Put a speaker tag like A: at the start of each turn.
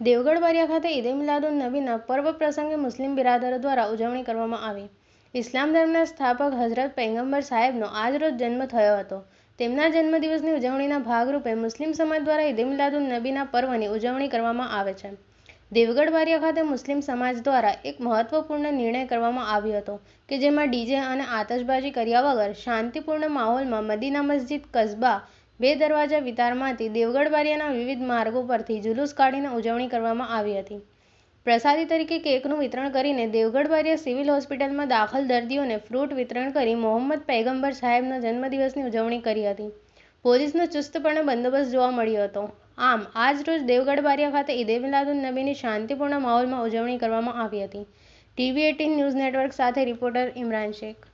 A: દેવગઢ બારિયા ખાતે ઈદે મિલાદુન નબીના પર્વ પ્રસંગે મુસ્લિમ બિરાદરો દ્વારા ઉજવણી કરવામાં આવી. ઇસ્લામ ધર્મના સ્થાપક હઝરત પૈગંબર સાહેબનો આજરોજ જન્મ થયો હતો. તેમના જન્મદિવસની ઉજવણીના ભાગરૂપે મુસ્લિમ સમાજ દ્વારા ઈદે મિલાદુન નબીના પર્વની ઉજવણી કરવામાં આવે છે. દેવગઢ બારિયા ખાતે મુસ્લિમ સમાજ દ્વારા એક મહત્વપૂર્ણ નિર્ણય કરવામાં આવ્યો હતો કે જેમાં ડીજે અને આતશબાજી કર્યા વગર શાંતિપૂર્ણ માહોલમાં મદીના મસ્જિદ, કસ્બા બે દરવાજા વિસ્તારમાંથી દેવગઢ બારિયાના વિવિધ માર્ગો પરથી જુલુસ કાઢીને ઉજવણી કરવામાં આવી હતી. પ્રસાદી તરીકે કેકનું વિતરણ કરીને દેવગઢ બારિયા સિવિલ હોસ્પિટલમાં દાખલ દર્દીઓને ફ્રૂટ વિતરણ કરી મોહમ્મદ પૈગંબર સાહેબના જન્મદિવસની ઉજવણી કરી હતી. પોલીસનો ચુસ્તપણે બંદોબસ્ત જોવા મળ્યો હતો. આમ, આજ રોજ દેવગઢ બારિયા ખાતે ઈદે મિલાદુન નબીની શાંતિપૂર્ણ માહોલમાં ઉજવણી કરવામાં આવી હતી. ટીવી એટીન ન્યૂઝ નેટવર્ક સાથે રિપોર્ટર ઇમરાન શેખ.